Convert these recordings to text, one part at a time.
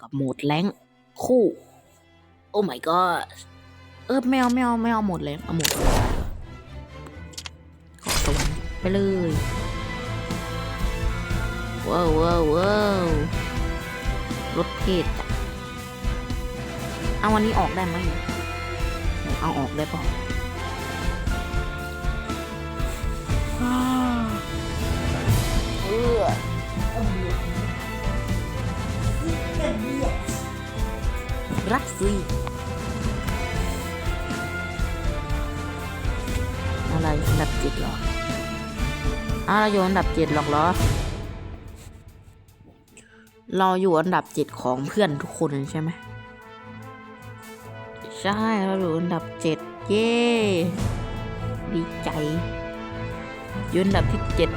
กับโหมดแรงค์คู่ โอ้ my god เออไม่เอาไม่เอาไม่เอาโหมดแรงค์เอาโหมดธรรมดาดีกว่าขอสวรรค์ไปเลยว้าวว้าวว้าวรถเทศจ้ะเอาวันนี้ออกได้ไหมเอาออกได้ปะอ้าวเออ รักซีอะไรอันดับเจ็ดหรออ้าวเราอยู่อันดับเจ็ดหรอกเหรอ เราอยู่อันดับเจ็ดของเพื่อนทุกคนใช่ไหมใช่เราอยู่อันดับเจ็ดเย้ดีใจอยู่อันดับที่เจ็ด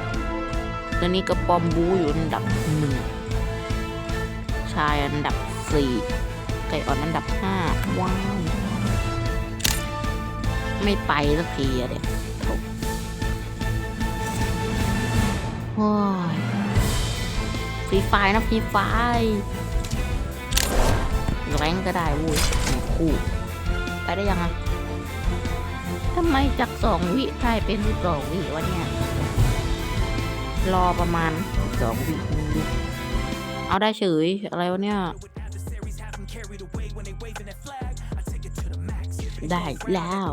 ตอนนี้กระปอมบูอยู่อันดับหนึ่งชายอันดับสี่ ไก่อ่อนอันดับห้าว้าว ไม่ไปสักทีอะเด็กโอ้ยฟรีไฟนะฟรีไฟแรงก็ได้วุ้ยคู่ ไปได้ยังอะทำไมจากสองวิกลายเป็นสองวิวะเนี่ย รอประมาณสองวิ เอาได้เฉย อะไรวะเนี่ย ได้แล้ว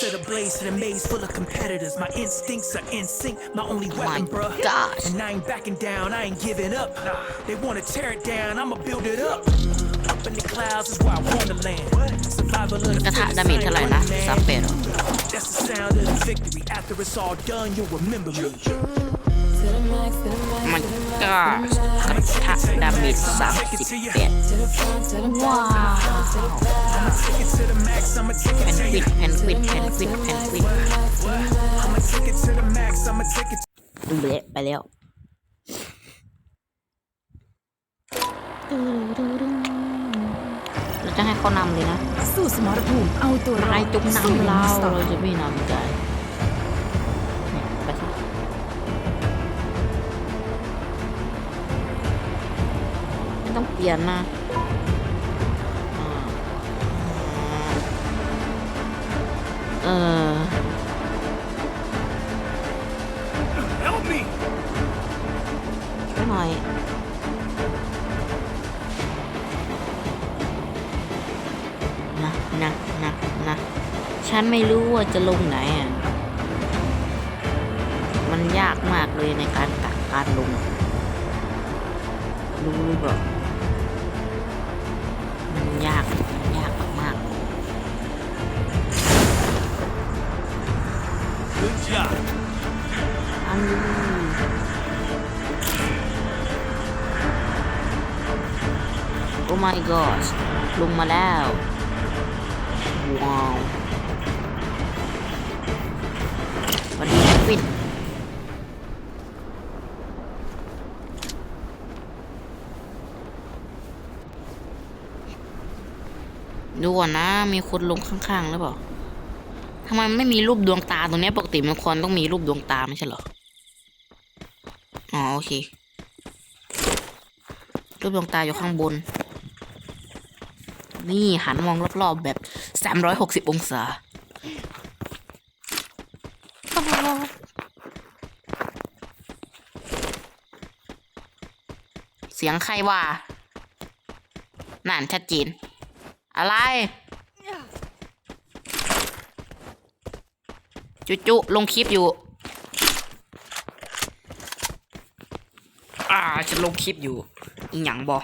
To the blaze, to the maze full of competitors. My instincts are in sync, my only my weapon, bruh. gosh. And I ain't backing down, I ain't giving up. They wanna tear it down, I'ma build it up. Up in the clouds is where I wanna land. Survival of the กระทะ fittest, ดาเมจ I เท่า ain't ไหร่นะ running, สาม man. แปดเหรอ That's the sound of the victory. After it's all done, you'll remember me. มันก็กระทะดาเมจสามสิบแปดว้าวแพน to กวิปแพนกวินแพนกวินแพนกวิน I'ma take it to the max, I'ma take it ดูเละไปแล้วเราจะให้เขานำเลยนะ สู้สมรภูมิเอาตัวรายจงสู้นำเราเราจะไม่นำใจ ต้องเปลี่ยนนะอ่าเออ Help me! ช่วยหน่อยนะนะนะนะฉันไม่รู้ว่าจะลงไหนอะ มันยากมากเลยในการกักการลงอะรู้หรือเปล่ามัน ยากมันยากมาก Good job. ๆอันนี้โอ้ my god ลงมาแล้ว ดูก่อนนะ มีคนลงข้างๆหรือเปล่าทำไมไม่มีรูปดวงตาตรงนี้ปกติมันควรต้องมีรูปดวงตาไม่ใช่เหรอ อ๋อโอเค รูปดวงตาอยู่ข้างบน นี่หันมองรอบๆแบบสามร้อยหกสิบองศาเสียงใครว่า นั่นชัดเจน อะไร จุจุลงคลิปอยู่ อ่าฉันลงคลิปอยู่ อีหยังบอ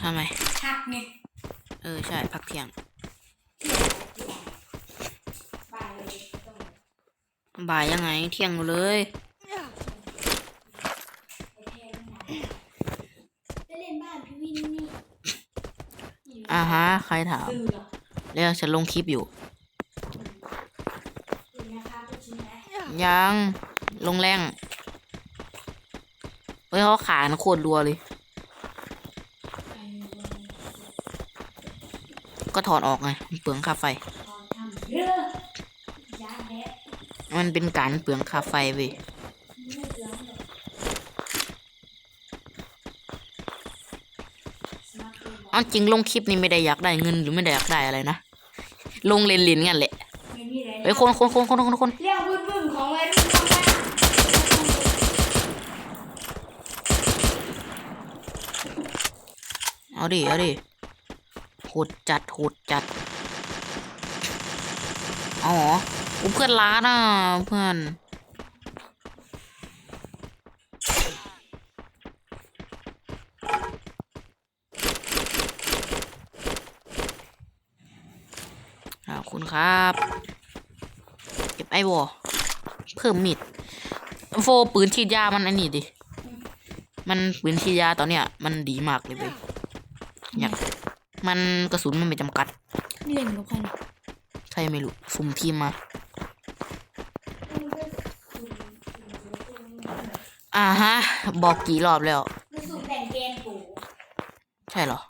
ทำไมชักไงเออ ใช่ พักเที่ยงบ่ายยังไงเที่ยงอยู่เลย ไปเล่นบ้านพี่วินนี่ อ่า ฮะ ใครถาม เรียกฉันลงคลิปอยู่ ยัง ลงแรงเฮ้ยเขาขานะโคตรรัวเลย ก็ถอดออกไงเปลืองค่าไฟ มันเป็นการเปลืองค่าไฟเว้ย ไม่เหลืองหรอกสมาร์ทโฟนบอก เอาจริงลงคลิปนี้ไม่ได้อยากได้เงินหรือไม่ได้อยากได้อะไรนะ ลงเล่นกันแหละไม่มีอะไรเฮ้ยคนคนคนคนคนคนเรื่องบึ้มบึ้มของวัยรุ่นเข้ามาเอาดิ เอาดิโหดจัดโหดจัดอาเหรอเพื่อนร้านอะเพื่อน คุณครับ เก็บไอ้วอเพิ่มมิดโฟปืนฉีดยามันไอ้นี่ดิ มันปืนฉีดยาตอนเนี้ย มันดีมากเลยเว้ยอยากมันกระสุนมันไม่จำกัดเล่นกับใครเนี่ยใช่ไม่รู้สุ่มทีมมา อ่าฮะ บอกกี่รอบแล้วมันสูบแต่งแกนปูใช่เหรอ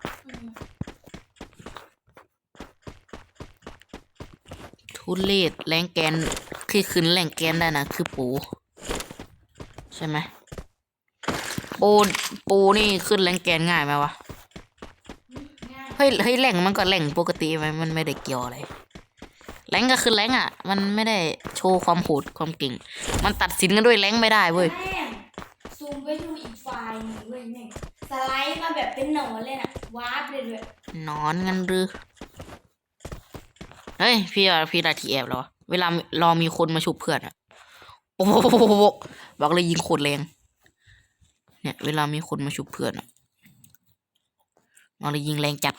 ทุเลศแรงแกนคือขึ้นแรงแกนได้นะคือปู ใช่ไหมปูปูนี่ขึ้นแรงแกนง่ายไหมวะง่ายเฮ้ยเฮ้ยแรงมันก็แรงปกติไหมมันไม่ได้เกี่ยวอะไรแรงก็คือแรงอะ มันไม่ได้โชว์ความโหดความเก่ง มันตัดสินกันด้วยแรงไม่ได้เว้ยแม่งซูมไปดูอีกไฟล์หนึ่งเว้ยแม่งสไลด์มาแบบเป็นหนอนเลยน่ะวาร์ปเลยด้วยนอนกันหรือ เฮ้ยพี่อะพี่ได้ทีแอบแล้วอะเวลารอมีคนมาชุบเพื่อนอะโอ้โหบอกเลยยิงโคตรแรง เนี่ย เวลามีคนมาชุบเพื่อนอะบอกเลยยิงแรงจัด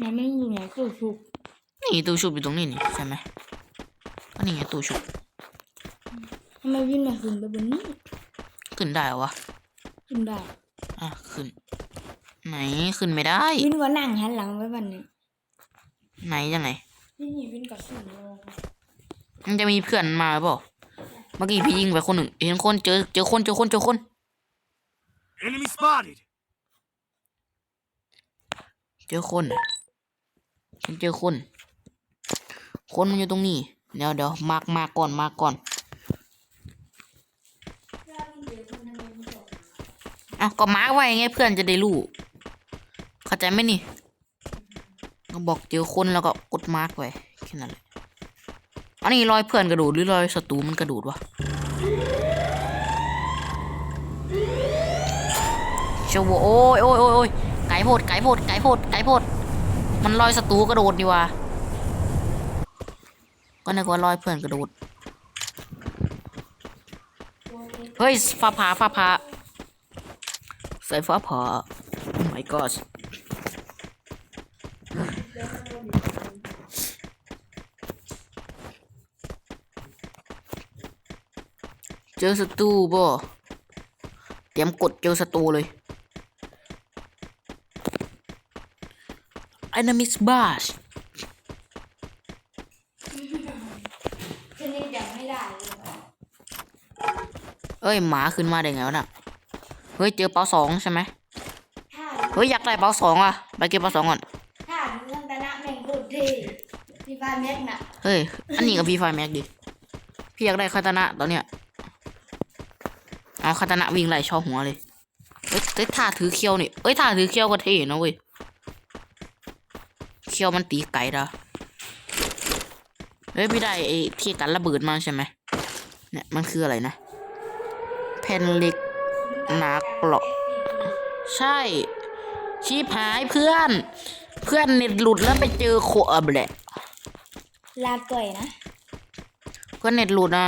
มันไม่อยู่ไหนตู้ชุบนี่ตู้ชุบอยู่ตรงนี้นี่ใช่ไหมก็นี่ไงตู้ชุบทำไมวิ่งมาขึ้นไปบนนี้ ขึ้นได้เหรอวะ ขึ้นได้ อะขึ้น ไหนขึ้นไม่ได้วินก็นั่งหันหลังไว้บันนี้ ไหนยังไงนี่นี่วินกับสุ่มโลงมันจะมีเพื่อนมาหรือเปล่าเมื่อกี้พี่ยิงไปคนหนึ่งเห็นคนเจอเจอคนเจอคนเจอคน Enemy spotted. เจอคนน่ะฉันเจอคน คนมันอยู่ตรงนี้ เดี๋ยวเดี๋ยวมากมาก่อนมาก่อนอ้าวก็มาร์กไว้ไงเพื่อนจะได้รู้ เข้าใจไหมนี่ ก็บอกเจอคนแล้วก็กดมาร์กไว้แค่นั้นแหละอันนี้รอยเพื่อนกระโดดหรือรอยศัตรูมันกระโดดวะโชวโอ้ยโอ้ยโอ้ยโอ้ยไก่โพดไก่โพดไก่โพดไก่โพดมันลอยศัตรูกระโดดดีว่าก็นึกว่ารอยเพื่อนกระโดดเฮ้ยฟ้าผ่าฟ้าผ่าใส่ฟ้าผ่า oh my god เจอศัตรูบ่เตรียมกดเจอศัตรูเลย enemies bash ฉันยังจำไม่ได้เลยเอ้ยหมาขึ้นมาได้ไงวะน่ะ เฮ้ยเจอเปาสองใช่ไหมถ้าเฮ้ยอยากได้เปาสองอะไปเก็บเปาสองก่อน ถ้าดูทันตนะแม่งโคตรเท่พี่ฟ้าเม็ดน่ะ เฮ้ย อันนี้กับพีไฟแม็กดิ พี่อยากได้คาตานะตอนเนี้ย เอาคาตานะวิ่งไล่ชอหัวเลยเอ้ยเอ้ยท่าถือเคียวนี่เอ้ยท่าถือเคียวก็เท่นะเว้ยเคียวมันตีไก่ดะเฮ้ยพี่ได้ไอ้ที่กันระเบิดมาใช่ไหมเนี่ยมันคืออะไรนะแผ่นเหล็กหนาเปราะใช่ชีพหายเพื่อน เพื่อนเน็ตหลุดแล้วไปเจอโคอับแหละลาก่อยนะเพื่อนเน็ตหลุดนะ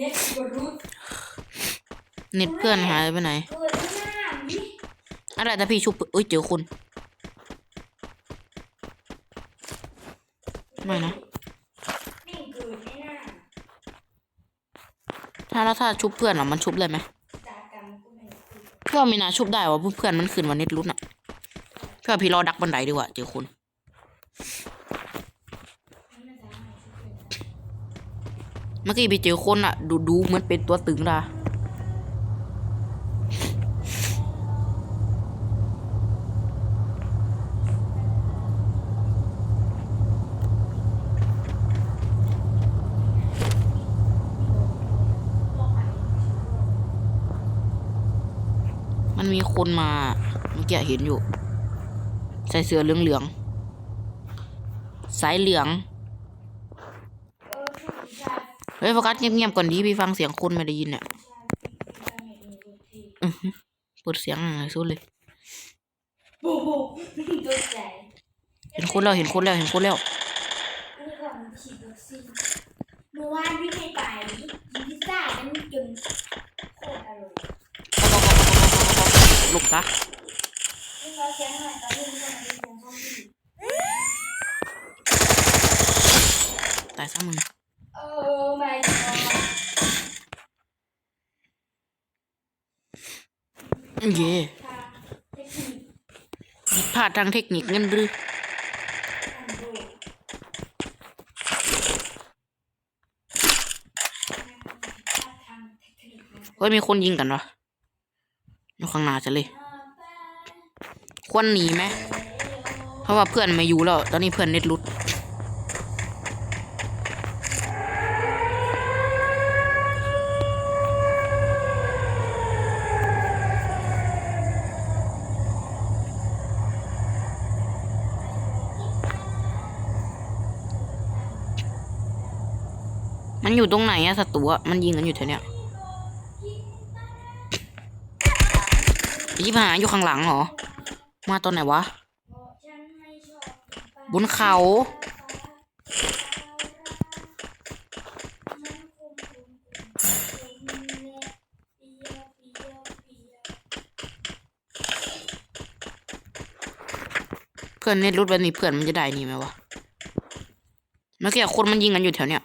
เน็ตบรุษเน็ตเพื่อนหายไปไหนเกิดหน้าดิอะไรแต่พี่ชุบเอ้ยเจอคนไม่นะแม่งเกิดไม่น่าถ้าแล้วถ้าชุบเพื่อนอะมันชุบเลยไหมจากกรรมกูไม่รู้เพื่อนมีนาชุบได้วะเพื่อนมันขึ้นวันเน็ตรุดน่ะเพื่อนพี่รอดักบันไดดีกว่าเจอคน มื่อกี้ไปเจอคนอะดูดูเหมือนเป็นตัวตึงละมันมีคนมาเมื่อกี้เห็นอยู่ ใส่เสื้อเหลืองๆสายเหลือง เฮ้ยโฟกัสเงียบๆก่อนดีพี่ฟังเสียงคนไม่ได้ยินเนี่ยเปิดเสียงอะไรสุดเลยเห็นคนแล้วเห็นคนแล้วเห็นคนแล้วเมื่อวานพี่ไม่ไปกินพิซซ่ากันจนโคตรอร่อยลูกซะตายซะมึง เย่ผิดพลาดทางเทคนิคงั้นหรือเฮ้ยมีคนยิงกันวะอยู่ข้างหน้าจะเลย ควรหนีไหม เพราะว่าเพื่อนไม่อยู่แล้ว ตอนนี้เพื่อนเน็ตลุด มันอยู่ตรงไหนอะศัตรูอะมันยิงกันอยู่แถวเนี้ยยี่หาอยู่ข้างหลังเหรอ มาตอนไหนวะ บนเขา เพื่อนเน็ตรุดแบบนี้เพื่อนมันจะได้นี่ไหมวะ เมื่อกี้คนมันยิงกันอยู่แถวเนี้ย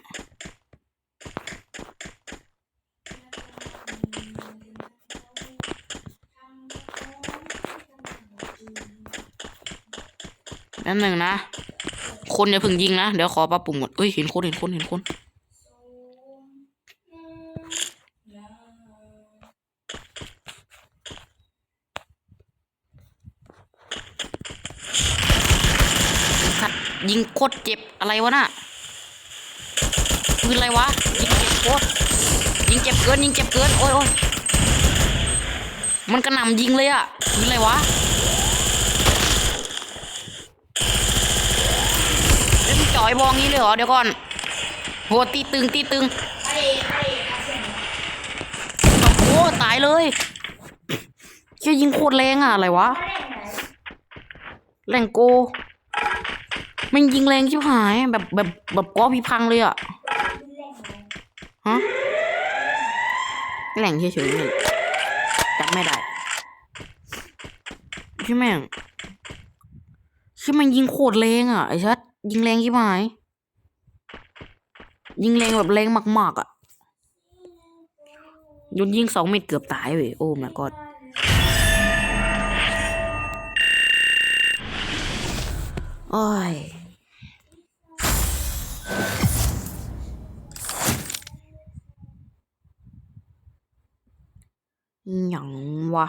นั่นหนึ่งนะ คนอย่าเพิ่งยิงนะ เดี๋ยวขอปรับปรุงก่อนเอ้ยเห็นคนเห็นคนเห็นคนสัตว์ยิงโคตรเจ็บอะไรวะน่ะปืนอะไรวะ ยิงเจ็บโคตรยิงเจ็บเกินยิงเจ็บเกินโอ้ยโอ้ยมันกระหน่ำยิงเลยอะปืนอะไรวะเล่น จ่อยบองนี้เลยเหรอเดี๋ยวก่อนโหตีตึงตีตึงโอ้โหตายเลยเชี่ยยิงโคตรแรงอะอะไรวะแรงโกมันยิงแรงชิบหายแบบแบบแบบก้อพิพังเลยอะฮะแรงเฉยๆเลยจับไม่ได้ใช่แม่งใช่มันยิงโคตรแรงอะไอ้ชัด ยิงแรงชิบหาย ยิงแรงแบบแรงมากๆอะโดนยิงสองเม็ดเกือบตายเว้ยโอ้ my god โอ้ยยังวะ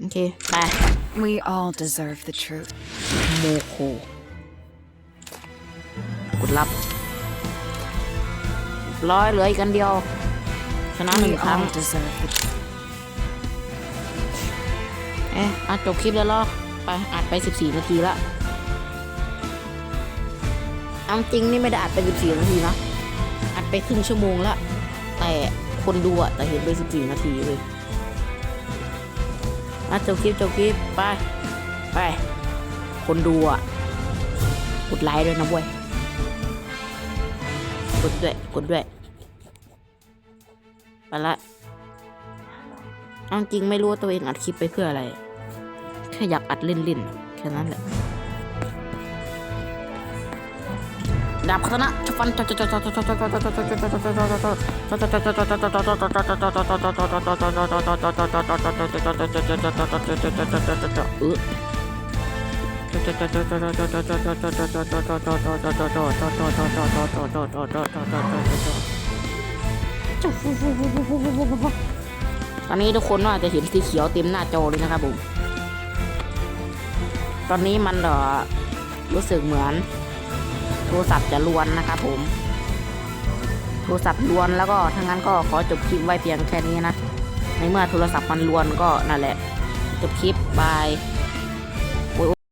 โอเค ไป We all deserve the truth. โมโคกดรับร้อยเหลืออีกกันเดียว ชนะหนึ่ง We ครั้ง all deserve the truth. เอ๊ะอะจบคลิปแล้วเหรอไปอัดไป 14 นาทีละเอาจริงนี่ไม่ได้อัดไป 14 นาทีนะ อัดไปครึ่งชั่วโมงละ แต่คนดูอะแต่เห็นไป 14 นาทีเลยอ่ะจบคลิปจบคลิปไป ไป คนดูอะ กดไลค์ด้วยนะเว้ย กดด้วย กดด้วย ไปละเอาจริงไม่รู้ว่าตัวเองอัดคลิปไปเพื่ออะไร แค่อยากอัดเล่นๆ แค่นั้นแหละ ดาบคณะฟันเออตอนนี้ทุกคนว่าจะเห็นสีเขียวเต็มหน้าจอเลยนะครับผม ตอนนี้มันเออรู้สึกเหมือน โทรศัพท์จะลวนนะครับผม โทรศัพท์ลวนแล้วก็ทั้งนั้นก็ขอจบคลิปไว้เพียงแค่นี้นะ ในเมื่อโทรศัพท์มันลวนก็นั่นแหละ จบคลิปบาย